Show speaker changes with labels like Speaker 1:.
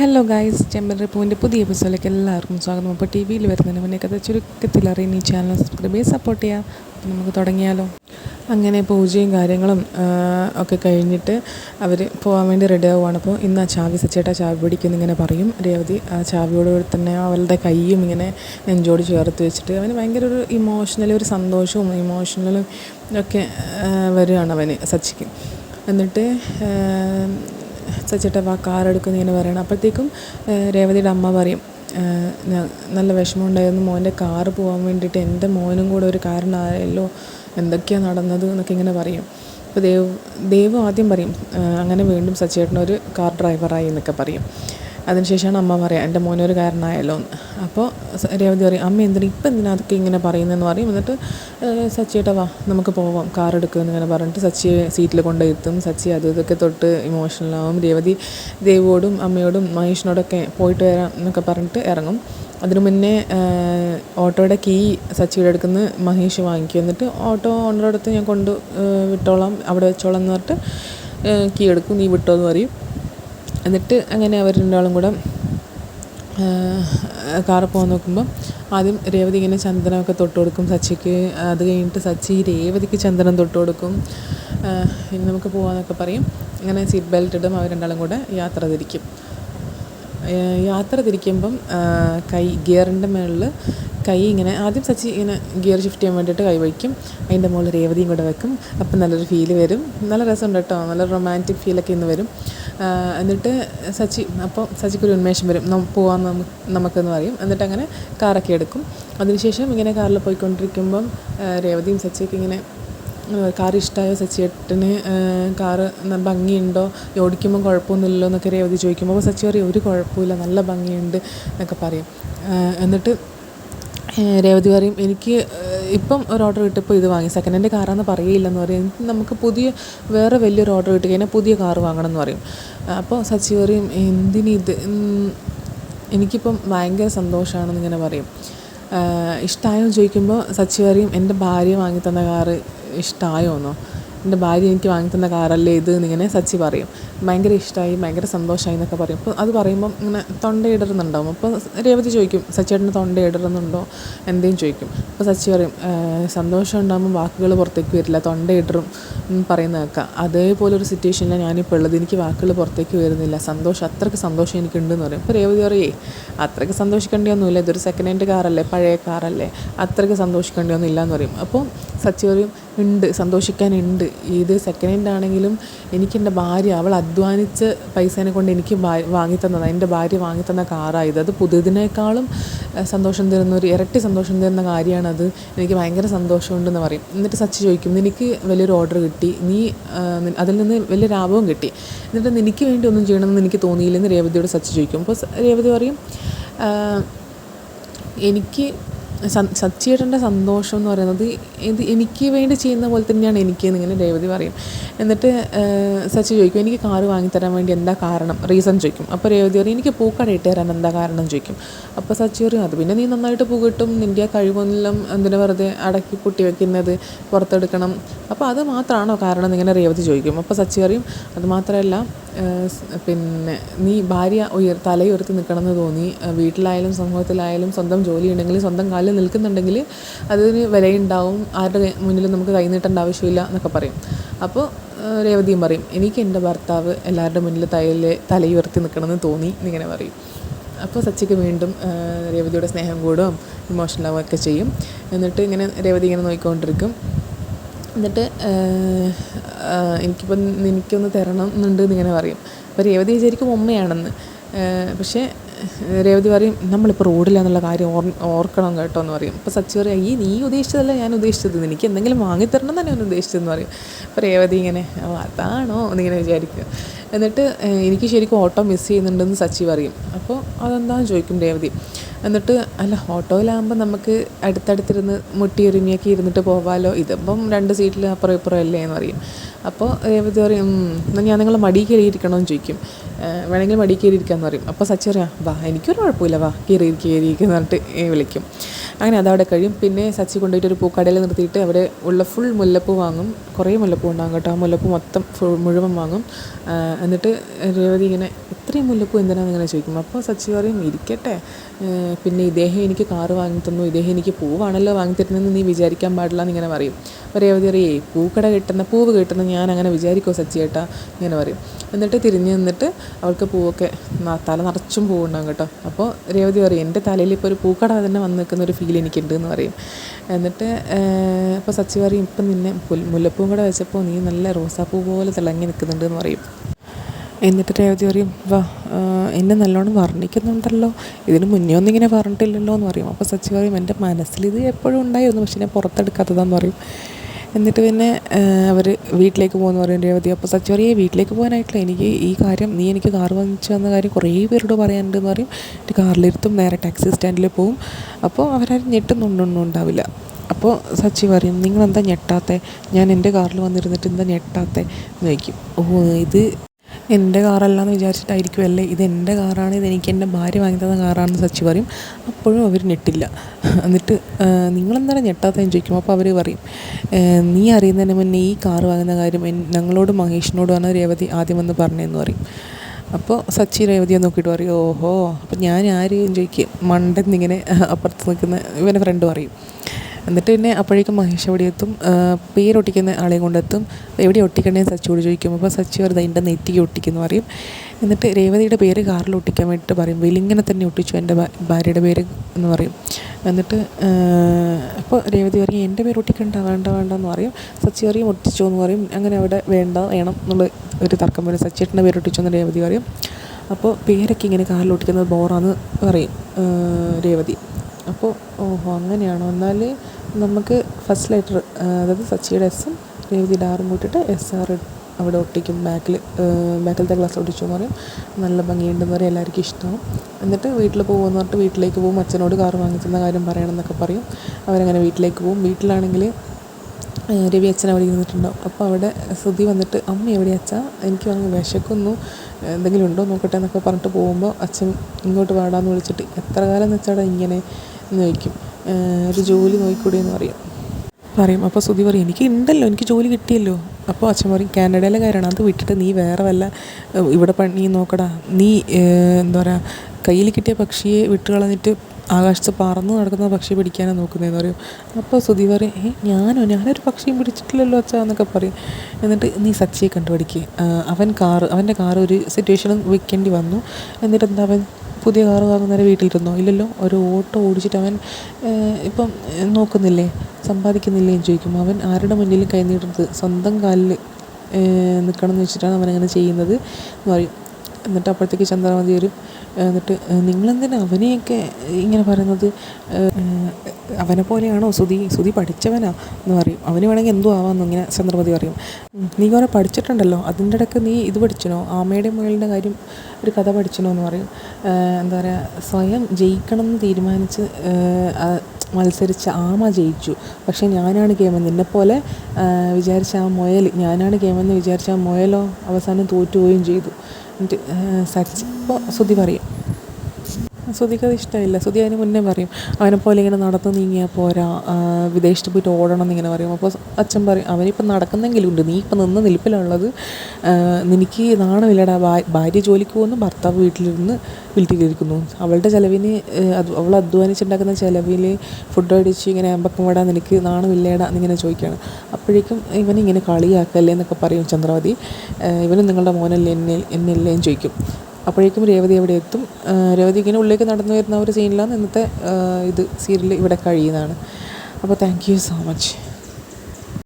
Speaker 1: Hello guys ചെമ്പൻ റിപ്പൂവിന്റെ പുതിയ എപ്പിസോഡിലേക്ക് എല്ലാവർക്കും സ്വാഗതം. അപ്പോൾ ടി വിയിൽ വരുന്നതിന് മുന്നേ കഥ ചുരുക്കത്തിൽ അറിയുന്ന ഈ ചാനൽ സബ്സ്ക്രൈബ് ചെയ്ത് സപ്പോർട്ട് ചെയ്യാം അപ്പോൾ നമുക്ക് തുടങ്ങിയാലോ? അങ്ങനെ പൂജയും കാര്യങ്ങളും ഒക്കെ കഴിഞ്ഞിട്ട് അവർ പോകാൻ വേണ്ടി റെഡി ആവുകയാണ് അപ്പോൾ ഇന്ന് ആ ചാവി സച്ചേട്ടാ ചാവി പിടിക്കുന്നു ഇങ്ങനെ പറയും. രേവതി ആ ചാവിയോട് തന്നെ അവളുടെ കൈയും ഇങ്ങനെ നെഞ്ചോട് ചേർത്ത് വെച്ചിട്ട് അവന് ഭയങ്കര ഒരു ഇമോഷണലി ഒരു സന്തോഷവും ഇമോഷണലും ഒക്കെ വരികയാണ് അവന് സച്ചിക്ക്. എന്നിട്ട് സച്ചേട്ട വാ കാർ എടുക്കുന്നു ഇങ്ങനെ പറയണം. അപ്പോഴത്തേക്കും രേവതിയുടെ അമ്മ പറയും നല്ല വിഷമമുണ്ടായിരുന്നു മോന്റെ കാറ് പോകാൻ വേണ്ടിയിട്ട് എന്റെ മോനും കൂടെ ഒരു കാരണമായല്ലോ എന്തൊക്കെയാണ് നടന്നത് എന്നൊക്കെ ഇങ്ങനെ പറയും. അപ്പോൾ ദേവ് ദേവ് ആദ്യം പറയും അങ്ങനെ വീണ്ടും സച്ചേട്ടനൊരു കാർ ഡ്രൈവറായി എന്നൊക്കെ പറയും. അതിനുശേഷമാണ് അമ്മ പറയാം എന്റെ മോനൊരു കാരണമായല്ലോ എന്ന്. അപ്പോൾ രേവതി പറയും അമ്മ എന്തിനാ ഇപ്പം എന്തിനാ ഇങ്ങനെ പറയുന്നതെന്ന് പറയും? എന്നിട്ട് സച്ചിയേട്ടാ വാ നമുക്ക് പോവാം കാർ എടുക്കുക എന്നിങ്ങനെ പറഞ്ഞിട്ട് സച്ചിയെ സീറ്റിൽ കൊണ്ടുപോയിരുത്തും സച്ചി അത് ഇതൊക്കെ തൊട്ട് ഇമോഷണലാവും രേവതി ദേവോടും അമ്മയോടും മഹേഷിനോടൊക്കെ പോയിട്ട് വരാം എന്നൊക്കെ പറഞ്ഞിട്ട് ഇറങ്ങും. അതിനു മുന്നേ ഓട്ടോയുടെ കീ സച്ചിയുടെ അടുക്കുന്ന് മഹേഷ് വാങ്ങിക്കും. എന്നിട്ട് ഓട്ടോ ഓണറുടെ അടുത്ത് ഞാൻ കൊണ്ട് വിട്ടോളാം അവിടെ വെച്ചോളാം എന്ന് പറഞ്ഞിട്ട് കീ എടുക്കും നീ വിട്ടോ എന്ന് പറയും. എന്നിട്ട് അങ്ങനെ അവർ രണ്ടാളും കൂടെ കാറിൽ പോകാൻ നോക്കുമ്പം ആദ്യം രേവതി ഇങ്ങനെ ചന്ദനമൊക്കെ തൊട്ട് കൊടുക്കും സച്ചിക്ക്. അത് കഴിഞ്ഞിട്ട് സച്ചി രേവതിക്ക് ചന്ദനം തൊട്ട് കൊടുക്കും. ഇനി നമുക്ക് പോകാമെന്നൊക്കെ പറയും. അങ്ങനെ സീറ്റ് ബെൽറ്റ് ഇടും. അവർ രണ്ടാളും കൂടെ യാത്ര തിരിക്കും. യാത്ര തിരിക്കുമ്പം കൈ ഗിയറിന്റെ മുകളിൽ കൈ ഇങ്ങനെ ആദ്യം സച്ചി ഇങ്ങനെ ഗിയർ ഷിഫ്റ്റ് ചെയ്യാൻ വേണ്ടിയിട്ട് കൈ വയ്ക്കും. അതിന്റെ മുകളിൽ രേവതിയും കൂടെ വെക്കും. അപ്പം നല്ലൊരു ഫീൽ വരും. നല്ല രസമുണ്ട് കേട്ടോ. നല്ല റൊമാന്റിക് ഫീലൊക്കെ ഇന്ന് വരും. എന്നിട്ട് സച്ചി അപ്പോൾ സച്ചിക്കൊരു ഉന്മേഷം വരും. പോവാം നമുക്ക് നമുക്കെന്ന് പറയും. എന്നിട്ട് അങ്ങനെ കാറൊക്കെ എടുക്കും. അതിനുശേഷം ഇങ്ങനെ കാറിൽ പോയിക്കൊണ്ടിരിക്കുമ്പം രേവതിയും സച്ചിയൊക്കെ ഇങ്ങനെ കാർ ഇഷ്ടമായോ സച്ചിയേട്ടന് കാറ് ഭംഗിയുണ്ടോ? ഓടിക്കുമ്പോൾ കുഴപ്പമൊന്നുമില്ലല്ലോ എന്നൊക്കെ രേവതി ചോദിക്കുമ്പോൾ അപ്പോൾ സച്ചി പറയും ഒരു കുഴപ്പമില്ല നല്ല ഭംഗിയുണ്ട് എന്നൊക്കെ പറയും. എന്നിട്ട് രേവതി പറയും എനിക്ക് ഇപ്പം ഒരു ഓർഡർ കിട്ടിയപ്പോൾ ഇത് വാങ്ങി. സെക്കൻഡ് ഹാൻഡ് കാറാന്ന് പറയില്ലെന്ന് പറയും. നമുക്ക് പുതിയ വേറെ വലിയൊരു ഓർഡർ കിട്ടി കഴിഞ്ഞാൽ പുതിയ കാറ് വാങ്ങണം എന്ന് പറയും. അപ്പോൾ സച്ചി പറയും എന്തിനിത് എനിക്കിപ്പം ഭയങ്കര സന്തോഷമാണെന്ന് ഇങ്ങനെ പറയും. ഇഷ്ടമായോ എന്ന് ചോദിക്കുമ്പോൾ സച്ചി പറയും എന്റെ ഭാര്യ വാങ്ങി തന്ന കാറ് ഇഷ്ടമായോ എന്നോ എന്റെ ഭാര്യ എനിക്ക് വാങ്ങിത്തുന്ന കാറല്ലേ ഇത് എന്നിങ്ങനെ സച്ചി പറയും. ഭയങ്കര ഇഷ്ടമായി ഭയങ്കര സന്തോഷമായി എന്നൊക്കെ പറയും. അപ്പോൾ അത് പറയുമ്പം ഇങ്ങനെ തൊണ്ടയിടരുന്നുണ്ടാവും അപ്പോൾ രേവതി ചോദിക്കും സച്ചിയേട്ടന് തൊണ്ടയിടരുന്നുണ്ടോ എന്തേലും ചോദിക്കും. അപ്പോൾ സച്ചി പറയും സന്തോഷം ഉണ്ടാകുമ്പോൾ വാക്കുകൾ പുറത്തേക്ക് വരില്ല തൊണ്ടയിടറും പറയുന്ന കേൾക്കാം. അതേപോലെ ഒരു സിറ്റുവേഷനിലാണ് ഞാനിപ്പോൾ ഉള്ളത്. എനിക്ക് വാക്കുകൾ പുറത്തേക്ക് വരുന്നില്ല. സന്തോഷം അത്രയ്ക്ക് സന്തോഷം എനിക്കുണ്ടെന്ന് പറയും. അപ്പോൾ രേവതി പറയേ അത്രയ്ക്ക് സന്തോഷിക്കേണ്ടിയൊന്നുമില്ല. ഇതൊരു സെക്കൻഡ് ഹാൻഡ് കാറല്ലേ പഴയ കാറല്ലേ അത്രയ്ക്ക് സന്തോഷിക്കേണ്ടിയൊന്നും ഇല്ല എന്ന് പറയും. അപ്പോൾ സച്ചി പറയും ഉണ്ട് സന്തോഷിക്കാനുണ്ട്. ഇത് സെക്കൻഡ് ഹാൻഡ് ആണെങ്കിലും എനിക്ക് എന്റെ ഭാര്യ അവൾ അധ്വാനിച്ച് പൈസേനെ കൊണ്ട് എനിക്ക് വാങ്ങി തന്നതാണ് എന്റെ ഭാര്യ വാങ്ങി വാങ്ങിത്തന്ന കാറായത് അത് പുതിയതിനേക്കാളും സന്തോഷം തരുന്ന ഒരു ഇരട്ടി സന്തോഷം തരുന്ന കാര്യമാണത്. എനിക്ക് ഭയങ്കര സന്തോഷമുണ്ടെന്ന് പറയും. എന്നിട്ട് സച്ചി ചോദിക്കും നിനക്ക് വലിയൊരു ഓർഡർ കിട്ടി. നീ അതിൽ നിന്ന് വലിയ ലാഭവും കിട്ടി. എന്നിട്ട് നിനക്ക് വേണ്ടി ഒന്നും ചെയ്യണമെന്ന് എനിക്ക് തോന്നിയില്ലെന്ന് രേവതിയോട് സച്ചി ചോദിക്കും. അപ്പോൾ രേവതി പറയും എനിക്ക് സച്ചിയേട്ടന്റെ സന്തോഷം എന്ന് പറയുന്നത് ഇത് എനിക്ക് വേണ്ടി ചെയ്യുന്ന പോലെ തന്നെയാണ് എനിക്ക് എന്നിങ്ങനെ രേവതി പറയും. എന്നിട്ട് സച്ചി ചോദിക്കും എനിക്ക് കാറ് വാങ്ങിത്തരാൻ വേണ്ടി എന്താ കാരണം? റീസൺ ചോദിക്കും. അപ്പോൾ രേവതി പറയും എനിക്ക് പൂക്കട ഇട്ട് തരാൻ എന്താ കാരണം? ചോദിക്കും. അപ്പോൾ സച്ചി പറയും അത് പിന്നെ നീ നന്നായിട്ട് പൂ കിട്ടും നിന്റെ ആ കഴിവൊന്നും എന്തിനു വെറുതെ അടക്കി പൊട്ടി വെക്കുന്നത്? പുറത്തെടുക്കണം. അപ്പോൾ അത് മാത്രമാണോ കാരണം എന്നിങ്ങനെ രേവതി ചോദിക്കും. അപ്പോൾ സച്ചി പറയും അത് മാത്രമല്ല പിന്നെ നീ ഭാര്യ ഉയർ തലയുയർത്തി നിൽക്കണമെന്ന് തോന്നി. ഏഹ് വീട്ടിലായാലും സമൂഹത്തിലായാലും സ്വന്തം ജോലി ഉണ്ടെങ്കിൽ സ്വന്തം കാലിൽ നിൽക്കുന്നുണ്ടെങ്കിൽ അതിന് വിലയുണ്ടാവും. ആരുടെ മുന്നിൽ നമുക്ക് കൈ നീട്ടേണ്ട ആവശ്യമില്ല എന്നൊക്കെ പറയും. അപ്പോൾ രേവതിയും പറയും എനിക്ക് എന്റെ ഭർത്താവ് എല്ലാവരുടെ മുന്നിൽ തലയിൽ തലയുയർത്തി നിൽക്കണമെന്ന് തോന്നി എന്നിങ്ങനെ പറയും. അപ്പോൾ സച്ചിക്ക് വീണ്ടും രേവതിയുടെ സ്നേഹം കൂടും ഇമോഷണൽ ഒക്കെ ചെയ്യും. എന്നിട്ട് ഇങ്ങനെ രേവതി ഇങ്ങനെ നോക്കിക്കൊണ്ടിരിക്കും എന്നിട്ട് എനിക്കിപ്പം എനിക്കൊന്ന് തരണം എന്നുണ്ട് എന്നിങ്ങനെ പറയും. അപ്പോൾ രേവതി വിചാരിക്കും ഉമ്മയാണെന്ന്. പക്ഷേ രേവതി പറയും നമ്മളിപ്പോൾ റോഡിലാന്നുള്ള കാര്യം ഓർ ഓർക്കണം കേട്ടോ എന്ന് പറയും. അപ്പോൾ സച്ചി പറയും ഈ നീ ഉദ്ദേശിച്ചതല്ല ഞാൻ ഉദ്ദേശിച്ചത്? എനിക്ക് എന്തെങ്കിലും വാങ്ങിത്തരണം തന്നെ ഞാൻ ഉദ്ദേശിച്ചതെന്ന് പറയും. അപ്പോൾ രേവതി ഇങ്ങനെ അതാണോ? എന്നിങ്ങനെ വിചാരിക്കും. എന്നിട്ട് എനിക്ക് ശരിക്കും ഓട്ടോ മിസ് ചെയ്യുന്നുണ്ടെന്ന് സച്ചി പറയും. അപ്പോൾ അതെന്താണെന്ന് ചോദിക്കും രേവതി. എന്നിട്ട് അല്ല ഓട്ടോയിലാകുമ്പോൾ നമുക്ക് അടുത്തടുത്തിരുന്ന് മുട്ടിയൊരുങ്ങിയൊക്കെ ഇരുന്നിട്ട് പോവാലോ? ഇതിപ്പം രണ്ട് സീറ്റിൽ അപ്പുറം ഇപ്പുറം അല്ലേ എന്ന് പറയും. അപ്പോൾ രേവതി പറയും എന്നാൽ ഞാൻ നിങ്ങൾ മടി കയറിയിരിക്കണമെന്ന് ചോദിക്കും. "ഏഹ്, വേണമെങ്കിൽ മടി കയറിയിരിക്കാമെന്ന് പറയും. അപ്പോൾ സച്ചി പറയാം വാ എനിക്കൊരു കുഴപ്പമില്ല വാ കയറി കയറിയിരിക്കുന്ന പറഞ്ഞിട്ട് ഏ വിളിക്കും. അങ്ങനെ അതവിടെ കഴിയും. പിന്നെ സച്ചി കൊണ്ടുപോയിട്ട് ഒരു പൂക്കടയിൽ നിർത്തിയിട്ട് അവിടെ ഉള്ള ഫുൾ മുല്ലപ്പൂ വാങ്ങും. കുറേ മുല്ലപ്പൂ ഉണ്ടാകും കേട്ടോ. ആ മുല്ലപ്പൂ മൊത്തം ഫുൾ മുഴുവൻ വാങ്ങും. എന്നിട്ട് രേവതി ഇങ്ങനെ ഇത്രയും മുല്ലപ്പൂ എന്തിനാണെന്ന് ഇങ്ങനെ ചോദിക്കും അപ്പോൾ സച്ചി പറയും ഇരിക്കട്ടെ. പിന്നെ ഇദ്ദേഹം എനിക്ക് കാറ് വാങ്ങി തന്നു ഇദ്ദേഹം എനിക്ക് പൂവാണല്ലോ വാങ്ങി തരുന്നതെന്ന് നീ വിചാരിക്കാൻ പാടില്ല എന്നിങ്ങനെ പറയും. അപ്പോൾ രേവതി അറിയേ പൂക്കട കിട്ടുന്ന പൂവ് കിട്ടുന്ന ഞാൻ അങ്ങനെ വിചാരിക്കുമോ സച്ചി ചേട്ടാ ഇങ്ങനെ പറയും. എന്നിട്ട് തിരിഞ്ഞ് നിന്നിട്ട് അവൾക്ക് പൂവൊക്കെ തല നിറച്ചും പൂവുണ്ടാകും കേട്ടോ. അപ്പോൾ രേവതി പറയും എന്റെ തലയിൽ ഇപ്പോൾ ഒരു പൂക്കട തന്നെ വന്ന് നിൽക്കുന്ന ഒരു ഫീൽ എനിക്കുണ്ട് എന്ന് പറയും. എന്നിട്ട് അപ്പോൾ സച്ചി പറയും ഇപ്പം നിന്നെ മുല്ലപ്പൂ മുല്ലപ്പൂവും കൂടെ വെച്ചപ്പോൾ നീ നല്ല റോസാപ്പൂ പോലെ തിളങ്ങി നിൽക്കുന്നുണ്ട് എന്ന് പറയും. എന്നിട്ട് രേവതി പറയും വാ എന്നെ നല്ലോണം വർണിക്കുന്നുണ്ടല്ലോ. ഇതിന് മുന്നേ ഒന്നും ഇങ്ങനെ പറഞ്ഞിട്ടില്ലല്ലോ എന്ന് പറയും. അപ്പോൾ സച്ചി പറയും എന്റെ മനസ്സിലിത് എപ്പോഴും ഉണ്ടായിരുന്നു പക്ഷെ ഞാൻ പുറത്തെടുക്കാത്തതാന്ന് പറയും. എന്നിട്ട് പിന്നെ അവർ വീട്ടിലേക്ക് പോകുമെന്ന് പറയും രേവതി. അപ്പോൾ സച്ചി പറയും വീട്ടിലേക്ക് പോകാനായിട്ടില്ല. എനിക്ക് ഈ കാര്യം നീ എനിക്ക് കാർ വാങ്ങിച്ചു തന്ന കാര്യം കുറേ പേരോട് പറയാനുണ്ട് എന്ന് പറയും. എന്നിട്ട് കാറിലിരുത്തും നേരെ ടാക്സി സ്റ്റാൻഡിൽ പോവും. അപ്പോൾ അവരാരും ഞെട്ടുന്നുണ്ടൊന്നും ഉണ്ടാവില്ല. അപ്പോൾ സച്ചി പറയും നിങ്ങളെന്താ ഞെട്ടാത്തെ? ഞാൻ എന്റെ കാറിൽ വന്നിരുന്നിട്ട് എന്താ ഞെട്ടാത്തെ? എന്ന് ചോദിക്കും. ഓ ഇത് എന്റെ കാറല്ലാന്ന് വിചാരിച്ചിട്ടായിരിക്കും അല്ലേ ഇത് എന്റെ കാറാണ് ഇത് എനിക്ക് എന്റെ ഭാര്യ വാങ്ങി തന്ന കാറാണെന്ന് സച്ചി പറയും. അപ്പോഴും അവർ ഞെട്ടില്ല. എന്നിട്ട് "ആ, നിങ്ങളെന്താണ് ഞെട്ടാത്തതെന്ന് ചോദിക്കും. അപ്പോൾ അവർ പറയും നീ അറിയുന്നതിന് മുന്നേ ഈ കാറ് വാങ്ങുന്ന കാര്യം ഞങ്ങളോട് മഹേഷിനോടുമാണ് രേവതി ആദ്യം വന്ന് പറഞ്ഞതെന്ന് പറയും. അപ്പോൾ സച്ചി രേവതിയെ നോക്കിയിട്ട് പറയും ഓഹോ അപ്പം ഞാൻ ആരെയും എന്ന് ചോദിക്കും. മണ്ടെന്നിങ്ങനെ അപ്പുറത്ത് നിൽക്കുന്ന ഇവന്റെ ഫ്രണ്ട് പറയും. എന്നിട്ട് പിന്നെ അപ്പോഴേക്കും മഹേഷ് അവിടെ എത്തും? പേരൊട്ടിക്കുന്ന ആളെയും കൊണ്ടെത്തും. എവിടെ ഒട്ടിക്കണേ സച്ചിയോട് ചോദിക്കും. അപ്പോൾ സച്ചി വെറുതെ എന്റെ നെറ്റിക്ക് ഒട്ടിക്കുന്നു പറയും. എന്നിട്ട് രേവതിയുടെ പേര് കാറിൽ ഒട്ടിക്കാൻ വേണ്ടിയിട്ട് പറയും. വെലിങ്ങനെ തന്നെ ഒട്ടിച്ചു എന്റെ ഭാര്യയുടെ പേര് എന്ന് പറയും. എന്നിട്ട് അപ്പോൾ രേവതി പറയും എന്റെ പേര് ഒട്ടിക്കണ്ട വേണ്ട വേണ്ട എന്ന് പറയും. സച്ചി പറയും ഒട്ടിച്ചോ എന്ന് പറയും. അങ്ങനെ അവിടെ വേണ്ട വേണം എന്നുള്ള ഒരു തർക്കം വരും. സച്ചിയേട്ടന്റെ പേര് ഒട്ടിച്ചോ എന്ന് രേവതി പറയും. അപ്പോൾ പേരൊക്കെ ഇങ്ങനെ കാറിൽ ഒട്ടിക്കുന്നത് ബോറാന്ന് പറയും രേവതി. അപ്പോൾ ഓഹോ അങ്ങനെയാണോ? എന്നാൽ നമുക്ക് ഫസ്റ്റ് ലെറ്റർ അതായത് സച്ചിയുടെ എസ്സും രേവതിയുടെ ആറും കൂട്ടിയിട്ട് എസ് ആർ അവിടെ ഒട്ടിക്കും. ബാക്കിൽ ബാക്കിലത്തെ ഗ്ലാസ് ഒട്ടിച്ചു എന്ന് പറയും. നല്ല ഭംഗിയുണ്ടെന്ന് പറയും. എല്ലാവർക്കും ഇഷ്ടമാവും എന്നിട്ട് വീട്ടിൽ പോകുമെന്ന് പറഞ്ഞിട്ട് വീട്ടിലേക്ക് പോകും അച്ഛനോട് കാർ വാങ്ങിച്ചെന്ന കാര്യം പറയണം എന്നൊക്കെ പറയും. അവരങ്ങനെ വീട്ടിലേക്ക് പോകും വീട്ടിലാണെങ്കിൽ രവി അച്ഛൻ അവിടെ ഇരുന്നിട്ടുണ്ടാവും. അപ്പോൾ അവിടെ ശ്രുതി വന്നിട്ട് അമ്മ എവിടെ അച്ഛാ? എനിക്ക് അങ്ങ് വിശക്കുന്നു. എന്തെങ്കിലും ഉണ്ടോ? നോക്കട്ടെ എന്നൊക്കെ പറഞ്ഞിട്ട് പോകുമ്പോൾ അച്ഛൻ ഇങ്ങോട്ട് വാടാന്ന് വിളിച്ചിട്ട് എത്ര കാലം എന്ന് വെച്ചാടാ ഇങ്ങനെ എന്ന് ചോദിക്കും ഒരു ജോലി നോക്കിക്കൂടെ എന്ന് പറയും. പറയും അപ്പോൾ സുധി പറയും എനിക്ക് ഉണ്ടല്ലോ എനിക്ക് ജോലി കിട്ടിയല്ലോ. അപ്പോൾ അച്ഛൻ പറയും കാനഡയിലെ കാര്യമാണ് അത് വിട്ടിട്ട് നീ വേറെ വല്ല ഇവിടെ പണി നോക്കടാ നീ എന്താ പറയുക കയ്യിൽ കിട്ടിയ പക്ഷിയെ വിട്ട് കളഞ്ഞിട്ട് ആകാശത്ത് പറന്ന് നടക്കുന്ന പക്ഷി പിടിക്കാനാണ് നോക്കുന്നതെന്ന് പറയും. അപ്പോൾ സുധി പറയും ഏ ഞാനോ? ഞാനൊരു പക്ഷിയും പിടിച്ചിട്ടില്ലല്ലോ അച്ഛാ എന്നൊക്കെ പറയും. എന്നിട്ട് നീ സച്ചിയെ കണ്ടുപിടിക്കുക അവൻ കാറ് അവന്റെ കാറ് ഒരു സിറ്റുവേഷനിൽ വിൽക്കേണ്ടി വന്നു. എന്നിട്ട് എന്താ അവൻ പുതിയ കാറ് വാങ്ങുന്നവരെ വീട്ടിലിരുന്നോ? ഇല്ലല്ലോ ഒരു ഓട്ടോ ഓടിച്ചിട്ട് അവൻ ഇപ്പം നോക്കുന്നില്ലേ? സമ്പാദിക്കുന്നില്ലേ എന്ന് ചോദിക്കും അവൻ ആരുടെ മുന്നിലും കൈ നീട്ടരുത് സ്വന്തം കാലിൽ നിൽക്കണം എന്ന് വെച്ചിട്ടാണ് അവൻ അങ്ങനെ ചെയ്യുന്നത് എന്ന് പറയും. എന്നിട്ട് അപ്പോഴത്തേക്ക് ചന്ദ്രമതി വരും എന്നിട്ട് നിങ്ങളെന്തിനാ അവനെയൊക്കെ ഇങ്ങനെ പറയുന്നത്? അവനെ പോലെയാണോ? സുധി സുധി പഠിച്ചവനാ എന്ന് പറയും. അവന് വേണമെങ്കിൽ എന്തോ ആവാമെന്ന് ഇങ്ങനെ ചന്ദ്രമതി പറയും. നീ കുറെ പഠിച്ചിട്ടുണ്ടല്ലോ. അതിന്റെ ഇടയ്ക്ക് നീ ഇത് പഠിച്ചനോ ആമയുടെ മുയലിന്റെ കാര്യം ഒരു കഥ പഠിച്ചനോ എന്ന് പറയും. എന്താ പറയുക സ്വയം ജയിക്കണം എന്ന് തീരുമാനിച്ച് മത്സരിച്ച ആമ ജയിച്ചു. പക്ഷേ ഞാനാണ് ഗെയിമെന്ന് നിന്നെപ്പോലെ വിചാരിച്ച ആ മുയൽ ഞാനാണ് ഗെയിമെന്ന് വിചാരിച്ച ആ മുയലോ അവസാനം തോറ്റുപോവുകയും ചെയ്തു. ഇപ്പോൾ ശ്രുതി പറയും. ശ്രുതിക്ക് അത് ഇഷ്ടമില്ല. ശ്രുതി അതിന് മുന്നേ പറയും അവനെ പോലെ ഇങ്ങനെ നടന്ന് നീങ്ങിയാൽ പോരാ. വിദേശത്ത് പോയിട്ട് ഓടണം എന്നിങ്ങനെ പറയും. അപ്പോൾ അച്ഛൻ പറയും അവനിപ്പം നടക്കുന്നെങ്കിലും ഉണ്ട് നീ ഇപ്പം നിന്ന് നിൽപ്പിലുള്ളത് നിനക്ക് നാണമില്ലടാ. ഭാര്യ ജോലിക്ക് പോകുന്നു ഭർത്താവ് വീട്ടിലിരുന്ന് വീട്ടിലിരിക്കുന്നു. അവളുടെ ചിലവിന് അവൾ അധ്വാനിച്ചുണ്ടാക്കുന്ന ചിലവിൽ ഫുഡ് അടിച്ച് ഇങ്ങനെ അമ്പക്കം വിടാൻ നിനക്ക് നാണമില്ലേടാ എന്നിങ്ങനെ ചോദിക്കുകയാണ്. അപ്പോഴേക്കും ഇവനിങ്ങനെ കളിയാക്കല്ലേ എന്നൊക്കെ പറയും ചന്ദ്രവതി. ഇവനും നിങ്ങളുടെ മോനല്ലേ എന്നെ എന്നല്ലേ എന്ന് ചോദിക്കും. അപ്പോഴേക്കും രേവതി അവിടെ എത്തും. രേവതി ഇങ്ങനെ ഉള്ളിലേക്ക് നടന്നു വരുന്ന ഒരു സീനിലാണ് ഇന്നത്തെ ഇത് സീരിയൽ ഇവിടെ കഴിയുന്നതാണ്. അപ്പോൾ താങ്ക് യു സോ മച്ച്